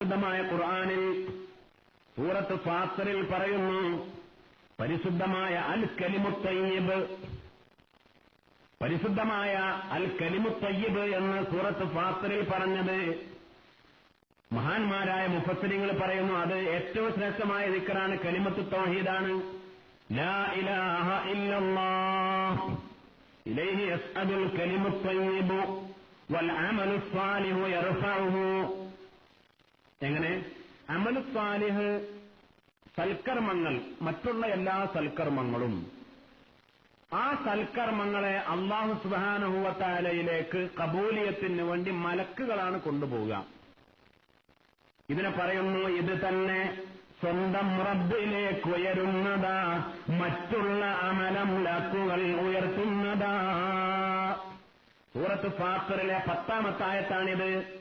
പരിശുദ്ധമായ ഖുർആാനിൽ സൂറത്ത് ഫാത്തറിൽ പറയുന്നു പരിശുദ്ധമായ അൽ കലിമുത്തയ്യബ് പരിശുദ്ധമായ അൽ കലിമുത്തയ്യബ് എന്ന് സൂറത്ത് ഫാത്തറിൽ പറഞ്ഞത് മഹാന്മാരായ മുഫസ്സരിങ്ങൾ പറയുന്നു അത് ഏറ്റവും ശ്രേഷ്ഠമായ ദിക്കറാണ് കലിമത്ത് തൗഹീദാണ്. ലാ ഇലാഹ ഇല്ലല്ലാഹ്. ഇലൈഹി കലിമുത്തയ്യിബു വൽ അമലു യർഫഉഹു. അമലു സാലിഹ് സൽക്കർമ്മങ്ങൾ മറ്റുള്ള എല്ലാ സൽക്കർമ്മങ്ങളും. ആ സൽക്കർമ്മങ്ങളെ അള്ളാഹു സുബാനുഭവത്താലയിലേക്ക് കബൂലിയത്തിന് വേണ്ടി മലക്കുകളാണ് കൊണ്ടുപോവുക. ഇതിനെ പറയുന്നു ഇത് തന്നെ സ്വന്തം റബ്ബിലേക്ക് ഉയരുന്നതാ മറ്റുള്ള അമലം ലക്കുകൾ ഉയർത്തുന്നതാ. സൂറത്ത് ഫാത്തറിലെ പത്താമത്തായത്താണിത്.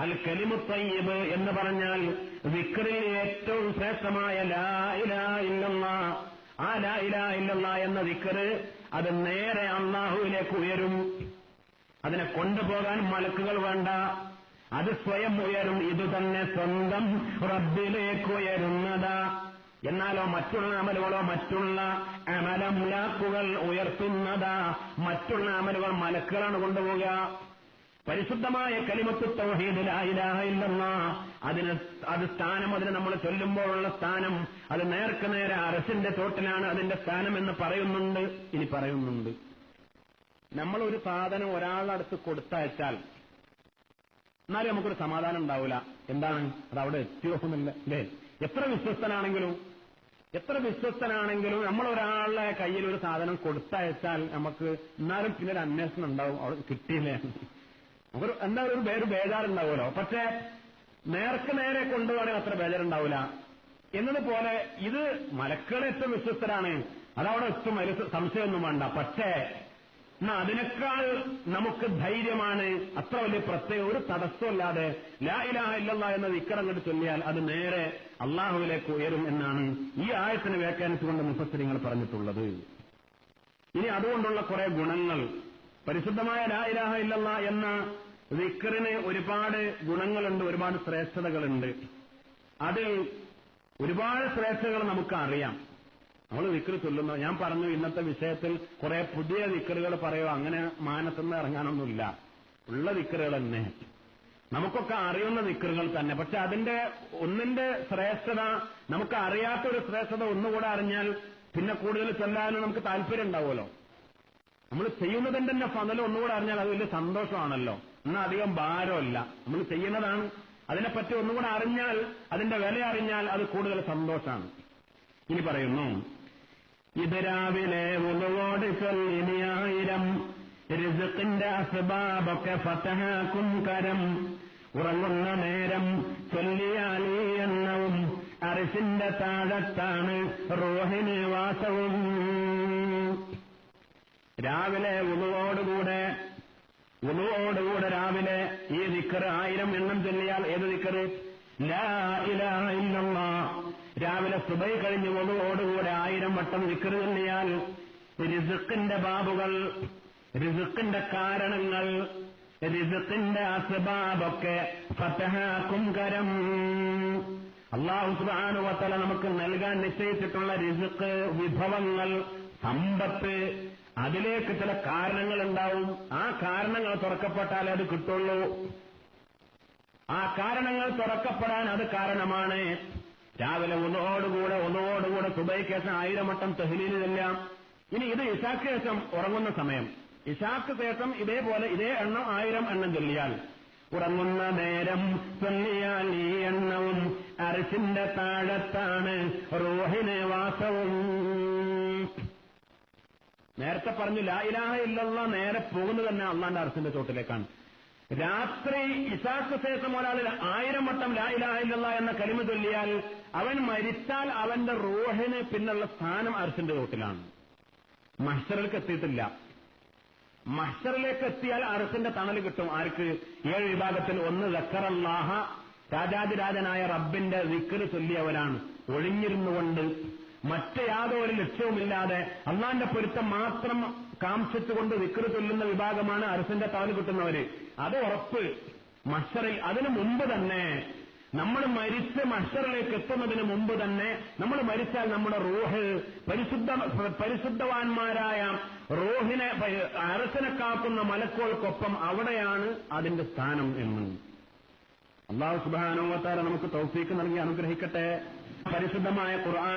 അൽ കലിമുത്തയ്യബ് എന്ന് പറഞ്ഞാൽ വിക്രിൽ ഏറ്റവും ശ്രേഷ്ഠമായ ലാ ഇലാ ഇല്ലല്ല. ആ ലാ ഇലാ ഇല്ലല്ല എന്ന വിക്ര് അത് നേരെ അള്ളാഹുവിലേക്ക് ഉയരും. അതിനെ കൊണ്ടുപോകാൻ മലക്കുകൾ വേണ്ട. അത് സ്വയം ഉയരും. ഇത് തന്നെ സ്വന്തം റബ്ബിലേക്ക് ഉയരുന്നതാ. എന്നാലോ മറ്റുള്ള അമലുകളോ മറ്റുള്ള അമലമുലാക്കുകൾ ഉയർത്തുന്നതാ. മറ്റുള്ള അമലുകൾ മലക്കുകളാണ് കൊണ്ടുപോവുക. പരിശുദ്ധമായ കലിമത്ത് തൗഹീദ് ലാ ഇലാഹ അതിന് അത് സ്ഥാനം അതിന് നമ്മൾ ചൊല്ലുമ്പോഴുള്ള സ്ഥാനം അത് നേർക്ക് നേരെ അരസിന്റെ തോട്ടിലാണ് അതിന്റെ സ്ഥാനം എന്ന് പറയുന്നുണ്ട്. ഇനി പറയുന്നുണ്ട്. നമ്മൾ ഒരു സാധനം ഒരാളുടെ അടുത്ത് കൊടുത്തയച്ചാൽ എന്നാലും നമുക്കൊരു സമാധാനം ഉണ്ടാവില്ല എന്താണ്? അത് അവിടെ എത്തിയോന്നില്ല അല്ലേ എത്ര വിശ്വസ്തനാണെങ്കിലും എത്ര വിശ്വസ്തനാണെങ്കിലും നമ്മൾ ഒരാളുടെ കയ്യിൽ ഒരു സാധനം കൊടുത്തയച്ചാൽ നമുക്ക് എന്നാലും പിന്നെ ഒരു അന്വേഷണം ഉണ്ടാവും. അവിടെ കിട്ടിയില്ലേ? നമുക്കൊരു എന്താ ഒരു പേര് ബേജാറുണ്ടാവുമല്ലോ. പക്ഷേ നേർക്ക് നേരെ കൊണ്ടുപോകണമെങ്കിൽ അത്ര ബേജാറുണ്ടാവില്ല. എന്നതുപോലെ ഇത് മലക്കളെ ഏറ്റവും വിശ്വസ്തരാണ്. അതവിടെ എത്തും അതിൽ സംശയമൊന്നും വേണ്ട. പക്ഷേ എന്നാ അതിനേക്കാൾ നമുക്ക് ധൈര്യമാണ് അത്ര വലിയ പ്രത്യേക ഒരു തടസ്സമില്ലാതെ ലാ ഇലാഹ ഇല്ലല്ലാ എന്ന വിക്കരം കൊണ്ട് ചൊല്ലിയാൽ അത് നേരെ അള്ളാഹുവിലേക്ക് ഉയരും എന്നാണ് ഈ ആയത്തിന് വ്യാഖ്യാനിച്ചുകൊണ്ട് മുഫസ്സരിങ്ങൾ പറഞ്ഞിട്ടുള്ളത്. ഇനി അതുകൊണ്ടുള്ള കുറെ ഗുണങ്ങൾ പരിശുദ്ധമായ ലാ ഇലാഹ ഇല്ലല്ലാ എന്ന വിക്കറിന് ഒരുപാട് ഗുണങ്ങളുണ്ട് ഒരുപാട് ശ്രേഷ്ഠതകളുണ്ട്. അതിൽ ഒരുപാട് ശ്രേഷ്ഠകൾ നമുക്ക് അറിയാം നമ്മൾ വിക്കറ് ചൊല്ലുന്നു ഞാൻ പറഞ്ഞു ഇന്നത്തെ വിഷയത്തിൽ കുറെ പുതിയ വിക്കറുകൾ പറയുക അങ്ങനെ മാനത്തുനിന്ന് ഇറങ്ങാനൊന്നുമില്ല. ഉള്ള വിക്കറുകൾ തന്നെ. നമുക്കൊക്കെ അറിയുന്ന വിക്കറുകൾ തന്നെ. പക്ഷെ അതിന്റെ ഒന്നിന്റെ ശ്രേഷ്ഠത നമുക്ക് അറിയാത്ത ഒരു ശ്രേഷ്ഠത ഒന്നുകൂടെ അറിഞ്ഞാൽ പിന്നെ കൂടുതൽ ചൊല്ലാനും നമുക്ക് താല്പര്യം ഉണ്ടാവുമല്ലോ നമ്മൾ ചെയ്യുന്നതിന്റെ തന്നെ ഫലം ഒന്നുകൂടെ അറിഞ്ഞാൽ അത് വലിയ സന്തോഷമാണല്ലോ. എന്നാൽ അധികം ഭാരമല്ല. നമ്മൾ ചെയ്യുന്നതാണ്. അതിനെപ്പറ്റി ഒന്നുകൂടെ അറിഞ്ഞാൽ അതിന്റെ വില അറിഞ്ഞാൽ അത് കൂടുതൽ സന്തോഷമാണ്. ഇനി പറയുന്നു. ഇത് രാവിലെ ഉളവോട് ചൊല്ലിനിയായിരം രിസുക്കിന്റെ അസ്ബാബൊക്കെ ഫതഹാക്കും കരം. ഉറങ്ങുന്ന നേരം ചൊല്ലിയാൽ എണ്ണവും. അരിസിന്റെ താഴത്താണ് റോഹിന് വാസവും. രാവിലെ ഉളുവോടുകൂടെ ഉളുവോടുകൂടെ രാവിലെ ഈ നിക്കറ് ആയിരം എണ്ണം ചൊല്ലിയാൽ ഏത് നിക്കറ് രാവിലെ സുബൈ കഴിഞ്ഞ് ഒന്നുകൂടെ ആയിരം വട്ടം വിക്കറ് ചൊല്ലിയാൽ രിസുക്കിന്റെ ബാബുകൾ രിസുക്കിന്റെ കാരണങ്ങൾ രിസുക്കിന്റെ അസുബാബൊക്കെ ഫത്തഹാക്കും കരം. അള്ളാഹു സുബാനുവത്തല നമുക്ക് നൽകാൻ നിശ്ചയിച്ചിട്ടുള്ള രിസുക്ക് വിഭവങ്ങൾ സമ്പത്ത് അതിലേക്ക് ചില കാരണങ്ങൾ ഉണ്ടാവും ആ കാരണങ്ങൾ തുറക്കപ്പെട്ടാലേ അത് കിട്ടുള്ളൂ. ആ കാരണങ്ങൾ തുറക്കപ്പെടാൻ അത് കാരണമാണ്. രാവിലെ ഒന്നോടുകൂടെ ഒന്നോടുകൂടെ സുബൈക്കേശം ആയിരം വട്ടം തെഹ്ലീൽ ചെല്ലാം ഇനി ഇത് ഇഷാക്കേശം ഉറങ്ങുന്ന സമയം. ഇഷാക്ക് ശേഷം ഇതേപോലെ ഇതേ എണ്ണം ആയിരം എണ്ണം ചൊല്ലിയാൽ ഉറങ്ങുന്ന നേരം ചൊല്ലിയാൽ ഈ എണ്ണവും അരസിന്റെ താഴത്താണ്. റോഹിനെ വാസവും നേരത്തെ പറഞ്ഞു ലാ ഇലാഹ ഇല്ലല്ല നേരെ പോകുന്നത് തന്നെ അള്ളാന്റെ അറസിന്റെ ചോട്ടിലേക്കാണ്. രാത്രി ഇസാക്ക് ശേഷം ഒരാൾ ആയിരം വട്ടം ലാ ഇലാഹ ഇല്ലല്ല എന്ന കരിമ ചൊല്ലിയാൽ അവൻ മരിച്ചാൽ അവന്റെ റോഹന് പിന്നുള്ള സ്ഥാനം അർശന്റെ ചോട്ടിലാണ്. മഹ്ഷറിലേക്ക് എത്തിയിട്ടില്ല. മഹ്സറിലേക്ക് എത്തിയാൽ അറസിന്റെ തണൽ കിട്ടും. ആർക്ക്? ഏഴ് വിഭാഗത്തിൽ ഒന്ന് ദക്കറല്ലാഹ രാജാതിരാജനായ റബ്ബിന്റെ വിക്കറ് ചൊല്ലിയവരാണ് ഒഴിഞ്ഞിരുന്നുകൊണ്ട് മറ്റ് യാതൊരു ലക്ഷ്യവുമില്ലാതെ അള്ളാന്റെ പൊരുത്തം മാത്രം കാംക്ഷിച്ചുകൊണ്ട് വിക്രു ചൊല്ലുന്ന വിഭാഗമാണ് അരസിന്റെ തവൽ കിട്ടുന്നവര് അത് ഉറപ്പ്. മഷറിൽ അതിനു മുമ്പ് തന്നെ. നമ്മൾ മരിച്ച് മഷറിലേക്ക് എത്തുന്നതിന് മുമ്പ് തന്നെ നമ്മൾ മരിച്ചാൽ നമ്മുടെ റോഹ് പരിശുദ്ധ പരിശുദ്ധവാന്മാരായ റോഹിനെ അരസനെ കാക്കുന്ന മലക്കോൾക്കൊപ്പം അവിടെയാണ് അതിന്റെ സ്ഥാനം എന്ന്. അള്ളാഹു സുബാനോവത്താര നമുക്ക് തൗഫീക്ക് നൽകി അനുഗ്രഹിക്കട്ടെ. പരിശുദ്ധമായ ഖുർആൻ